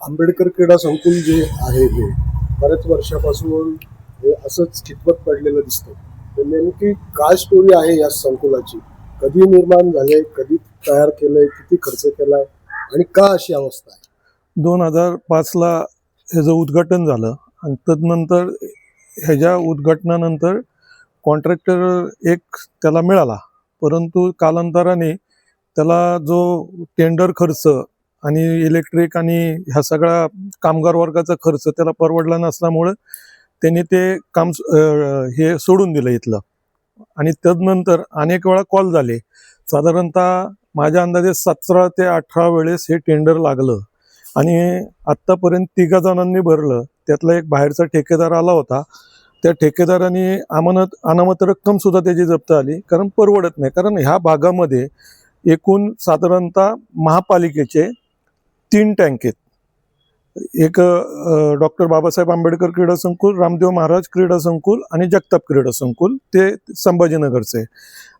आंबेडकर क्रीडा संकुल जे आहे हे बऱ्याच वर्षापासून हे असंच खितपत पडलेलं दिसतं तर नेमकी काय स्टोरी आहे या संकुलाची? कधी निर्माण झाले कधी तयार केलंय किती खर्च केलाय आणि का अशी अवस्था आहे? दोन हजार पाचला ह्याचं उद्घाटन झालं आणि तदनंतर ह्याच्या उद्घाटनानंतर कॉन्ट्रॅक्टर एक त्याला मिळाला. परंतु कालांतराने त्याला जो टेंडर खर्च आणि इलेक्ट्रिक आणि ह्या सगळ्या कामगार वर्गाचा खर्च त्याला परवडला नसल्यामुळं त्यांनी ते काम हे सोडून दिलं इथलं. आणि तदनंतर अनेक वेळा कॉल झाले. साधारणतः माझ्या अंदाजे सतरा ते अठरा वेळेस हे टेंडर लागलं. आणि आत्तापर्यंत तिघा जणांनी भरलं. त्यातला एक बाहेरचा ठेकेदार आला होता. त्या ठेकेदाराने अमानत अनामत रक्कम सुद्धा त्याची जप्त आली. कारण परवडत नाही. कारण ह्या भागामध्ये एकूण साधारणतः महापालिकेचे तीन टँक आहेत. एक डॉक्टर बाबासाहेब आंबेडकर क्रीडा संकुल रामदेव महाराज क्रीडा संकुल आणि जगताप क्रीडा संकुल ते संभाजीनगरचे आहे.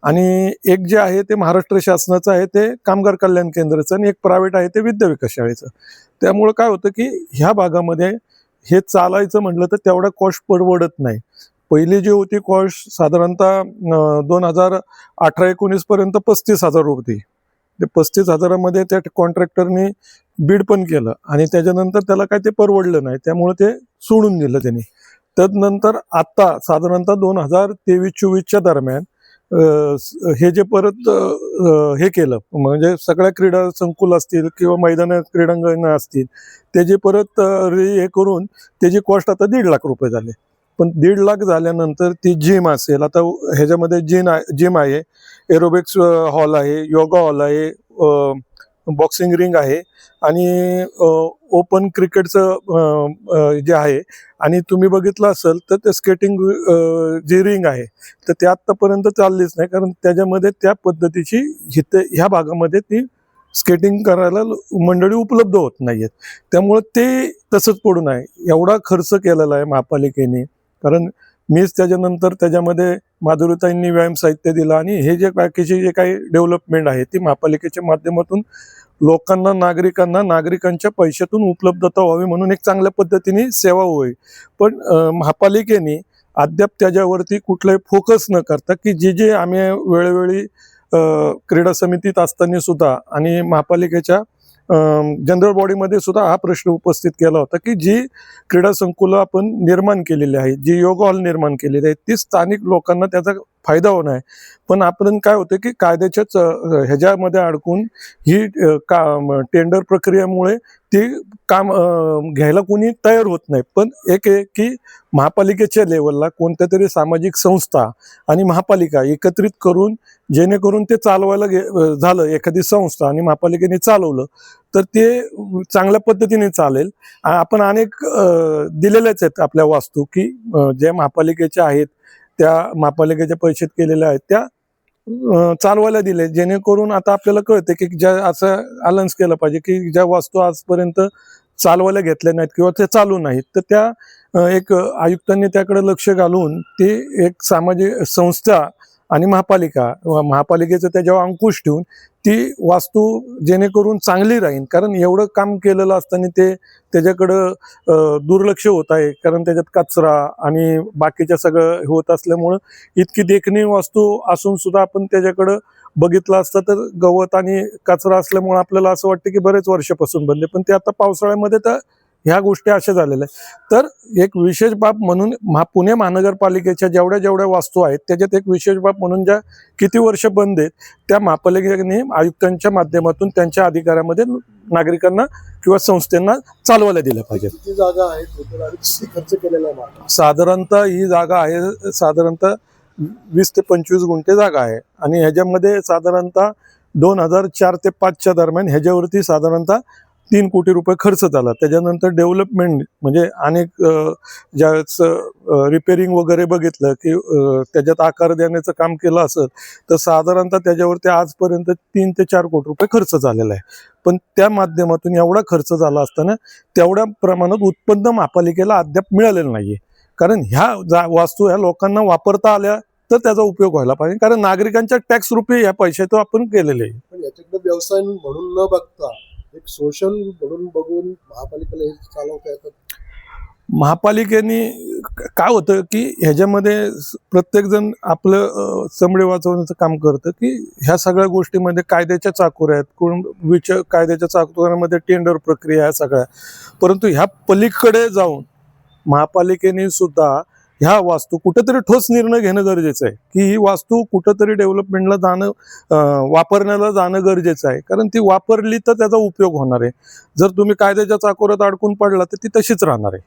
आणि एक जे आहे ते महाराष्ट्र शासनाचं आहे ते कामगार कल्याण केंद्राचं आणि एक प्रायव्हेट आहे ते विद्या विकास शाळेचं. त्यामुळं काय होतं की ह्या भागामध्ये हे चालायचं म्हटलं तर तेवढा कॉस्ट परवडत नाही. पहिली जी होती कॉस्ट साधारणतः दोन हजार अठरा एकोणीसपर्यंत पस्तीस हजार होती. ते पस्तीस हजारामध्ये त्या कॉन्ट्रॅक्टरनी बीड पण केलं आणि त्याच्यानंतर त्याला काय ते परवडलं नाही. त्यामुळे ते सोडून दिलं त्यांनी. त्यानंतर आता साधारणतः दोन हजार तेवीस चोवीसच्या दरम्यान हे जे परत हे केलं म्हणजे सगळ्या क्रीडा संकुल असतील किंवा मैदान क्रीडांगण असतील त्याचे परत हे करून त्याची कॉस्ट आता दीड लाख रुपये झाले. पण दीड लाख झाल्यानंतर ती जिम असेल आता ह्याच्यामध्ये जिम आहे जिम आहे एरोबिक्स हॉल आहे योगा हॉल आहे बॉक्सिंग रिंग आहे आणि ओपन क्रिकेटचं जे आहे आणि तुम्ही बघितलं असेल तर ते स्केटिंग जी रिंग आहे तर ते आत्तापर्यंत चाललीच नाही. कारण त्याच्यामध्ये त्या पद्धतीची इथे ह्या भागामध्ये ती स्केटिंग करायला मंडळी उपलब्ध होत नाही आहेत त्यामुळं ते तसंच पडून आहे एवढा खर्च केलेला आहे महापालिकेने. कारण मीच त्याच्यानंतर त्याच्यामध्ये माधुरीताईंनी व्यायाम साहित्य दिलं आणि हे जे बाकीचे जे काही डेव्हलपमेंट आहे ती महापालिकेच्या माध्यमातून लोकांना नागरिकांना नागरिकांच्या पैशातून उपलब्धता व्हावी म्हणून एक चांगल्या पद्धतीने सेवा होईल. पण महापालिकेने अद्याप त्याच्यावरती कुठलाही फोकस न करता की जे जे आम्ही वेळोवेळी क्रीडा समितीत असताना सुद्धा आणि महापालिकेच्या जनरल बॉडीमध्ये सुद्धा हा प्रश्न उपस्थित केला होता की जी क्रीडा संकुलं आपण निर्माण केलेली आहेत जी योग हॉल निर्माण केलेली आहेत ती स्थानिक लोकांना त्याचा फायदा होणार आहे. पण आपण काय होतं की कायद्याच्याच ह्याच्यामध्ये अडकून ही का टेंडर प्रक्रियेमुळे ती काम घ्यायला कोणी तयार होत नाही. पण एक आहे की महापालिकेच्या लेवलला कोणत्या तरी सामाजिक संस्था आणि महापालिका एकत्रित करून जेणेकरून ते चालवायला गे झालं एखादी संस्था आणि महापालिकेने चालवलं तर ते चांगल्या पद्धतीने चालेल. आपण अनेक दिलेल्याच आहेत आपल्या वास्तू की ज्या महापालिकेच्या आहेत त्या महापालिकेच्या पैशात केलेल्या आहेत त्या चालवायला दिले जेणेकरून आता आपल्याला कळते की ज्या असं अलाउन्स केलं पाहिजे की ज्या वास्तू आजपर्यंत चालवायला घेतल्या नाहीत किंवा ते चालू नाहीत. तर त्या एक आयुक्तांनी त्याकडे लक्ष घालून ते एक सामाजिक संस्था आणि महापालिका व महापालिकेचं त्याच्यावर अंकुश ठेवून ती वास्तू जेणेकरून चांगली राहील कारण एवढं काम केलेलं असताना ते त्याच्याकडं दुर्लक्ष होत आहे. कारण त्याच्यात कचरा आणि बाकीच्या सगळं हे होत असल्यामुळं इतकी देखणी वास्तू असून सुद्धा आपण त्याच्याकडं बघितलं असतं तर गवत आणि कचरा असल्यामुळं आपल्याला असं वाटतं की बरेच वर्षापासून बनले पण ते आता पावसाळ्यामध्ये तर ह्या गोष्टी अशा झालेल्या आहेत. तर एक विशेष बाब म्हणून महा पुणे महानगरपालिकेच्या जेवढ्या जेवढ्या वास्तू आहेत त्याच्यात एक विशेष बाब म्हणून ज्या किती वर्ष बंद आहेत त्या महापालिकेने आयुक्तांच्या माध्यमातून त्यांच्या अधिकारामध्ये नागरिकांना किंवा संस्थांना चालवायला दिल्या पाहिजेत. जागा आहे खर्च केलेला? साधारणतः ही जागा आहे साधारणतः वीस ते पंचवीस गुंठे जागा आहे. आणि ह्याच्यामध्ये साधारणतः दोन हजार चार ते पाचच्या दरम्यान ह्याच्यावरती साधारणतः तीन कोटी रुपये खर्च झाला. त्याच्यानंतर डेव्हलपमेंट म्हणजे अनेक अं, ज्यावेळेस रिपेरिंग वगैरे बघितलं की त्याच्यात आकार देण्याचं काम केलं असेल तर साधारणतः त्याच्यावरती आजपर्यंत तीन ते चार कोटी रुपये खर्च झालेला आहे. पण त्या माध्यमातून एवढा खर्च झाला असताना तेवढ्या प्रमाणात उत्पन्न महापालिकेला अद्याप मिळालेलं नाहीये. कारण ह्या जा वास्तू ह्या लोकांना वापरता आल्या तर त्याचा उपयोग व्हायला पाहिजे. कारण नागरिकांच्या टॅक्स रुपये या पैशातून आपण केलेले आहे. पण याच्याकडे व्यवसाय म्हणून न बघता एक सोशल म्हणून बघून महापालिकेला हे चालवता येतात महापालिकेने काय होतं की ह्याच्यामध्ये प्रत्येकजण आपलं अ, चमडे वाचवण्याचं काम करतं की ह्या सगळ्या गोष्टीमध्ये कायद्याच्या चाकुऱ्या आहेत. कोण विच कायद्याच्या चाकोऱ्यामध्ये टेंडर प्रक्रिया ह्या सगळ्या. परंतु ह्या पलीकडे जाऊन महापालिकेने सुद्धा ह्या वास्तू कुठेतरी ठोस निर्णय घेणं गरजेचं आहे. की ही वास्तू कुठंतरी डेव्हलपमेंटला जाणं वापरण्याला जाणं गरजेचं आहे. कारण ती वापरली तर त्याचा उपयोग होणार आहे. जर तुम्ही कायद्याच्या चाकोऱ्यात अडकून पडला तर ती तशीच राहणार आहे.